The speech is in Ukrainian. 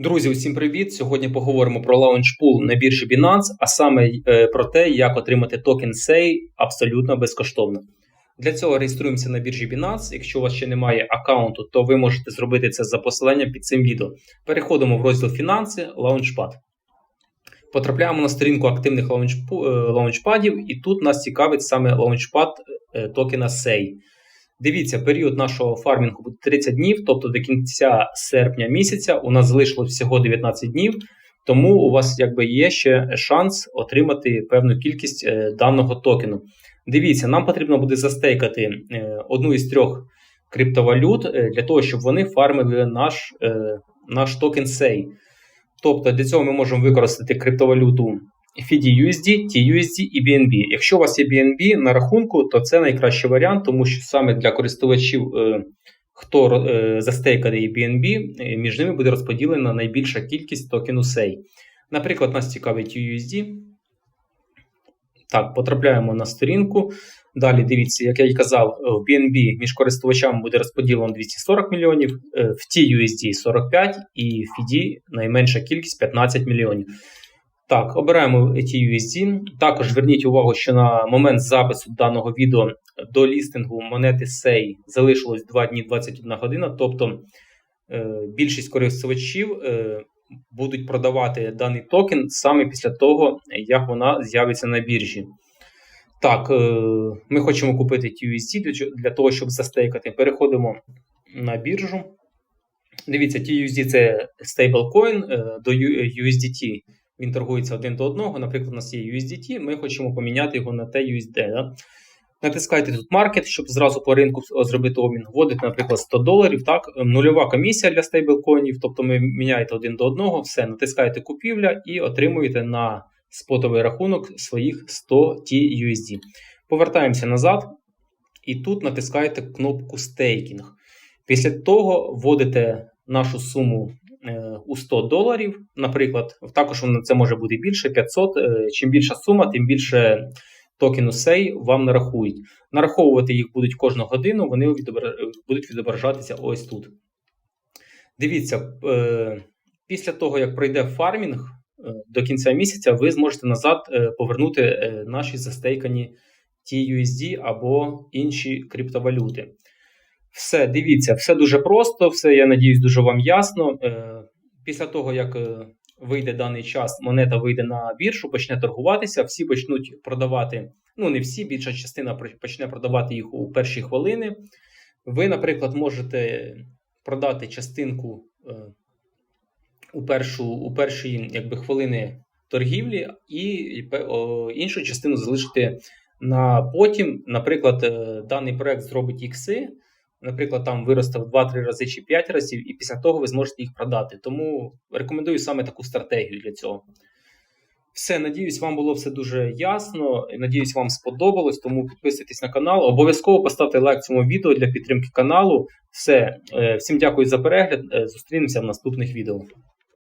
Друзі, усім привіт! Сьогодні поговоримо про лаунчпул на біржі Binance, а саме е, про те, як отримати токен SEI абсолютно безкоштовно. Для цього реєструємося на біржі Binance. Якщо у вас ще немає аккаунту, то ви можете зробити це за посиланням під цим відео. Переходимо в розділ фінанси, лаунчпад. Потрапляємо на сторінку активних е, лаунчпадів, і тут нас цікавить саме лаунчпад е, токена SEI. Дивіться, період нашого фармінгу буде 30 днів, тобто до кінця серпня місяця у нас залишилось всього 19 днів, тому у вас якби є ще шанс отримати певну кількість е, даного токену. Дивіться, нам потрібно буде застейкати е, одну із трьох криптовалют е, для того, щоб вони фармили наш, наш токен SEI. Тобто для цього ми можемо використати криптовалюту FIDUSD, TUSD і BNB. Якщо у вас є BNB на рахунку, то це найкращий варіант, тому що саме для користувачів, е, хто е, застейкає BNB, е, між ними буде розподілена найбільша кількість токену SEI. Наприклад, нас цікавить USD. Так, потрапляємо на сторінку. Далі дивіться, як я і казав, в BNB між користувачами буде розподілено 240 мільйонів, в TUSD 45 і в FIDI найменша кількість 15 мільйонів. Так, обираємо TUSD. Також зверніть увагу, що на момент запису даного відео до лістингу монети SEI залишилось 2 дні 21 година. Тобто е, більшість користувачів е, будуть продавати даний токен саме після того, як вона з'явиться на біржі. Так, е, ми хочемо купити TUSD для, того, щоб застейкати. Переходимо на біржу. Дивіться, TUSD це стейблкоін е, до USDT. Він торгується один до одного. Наприклад, у нас є USDT, ми хочемо поміняти його на TUSD. Да? Натискайте тут маркет, щоб зразу по ринку зробити обмін. Вводите, наприклад, 100 доларів. Так, нульова комісія для стейблкоїнів, тобто ми міняєте один до одного, все, натискаєте купівля і отримуєте на спотовий рахунок своїх 100 TUSD. Повертаємося назад, і тут натискаєте кнопку стейкінг. Після того вводите нашу суму е, у 100 доларів. Наприклад, також це може бути більше 500. Е, Чим більша сума, тим більше токену SEI вам нарахують. Нараховувати їх будуть кожну годину, вони будуть відображатися ось тут. Дивіться, е, після того, як пройде фармінг е, до кінця місяця, ви зможете назад е, повернути е, наші застейкані TUSD або інші криптовалюти. Все, дивіться, все дуже просто, все, я надіюсь, дуже вам ясно. Е, Після того, як е, вийде даний час, монета вийде на біржу, почне торгуватися, всі почнуть продавати. Ну, не всі, більша частина почне продавати їх у перші хвилини. Ви, наприклад, можете продати частинку е, у, першу, у перші якби, хвилини торгівлі, і, іншу частину залишити на потім. Наприклад, даний проект зробить ікси, наприклад, там виросте в 2-3 рази чи 5 разів, і після того ви зможете їх продати. Тому рекомендую саме таку стратегію для цього. Все, надіюсь, вам було все дуже ясно. Надіюсь, вам сподобалось. Тому підписуйтесь на канал. Обов'язково поставте лайк цьому відео для підтримки каналу. Все, е, всім дякую за перегляд. Е, Зустрінемося в наступних відео.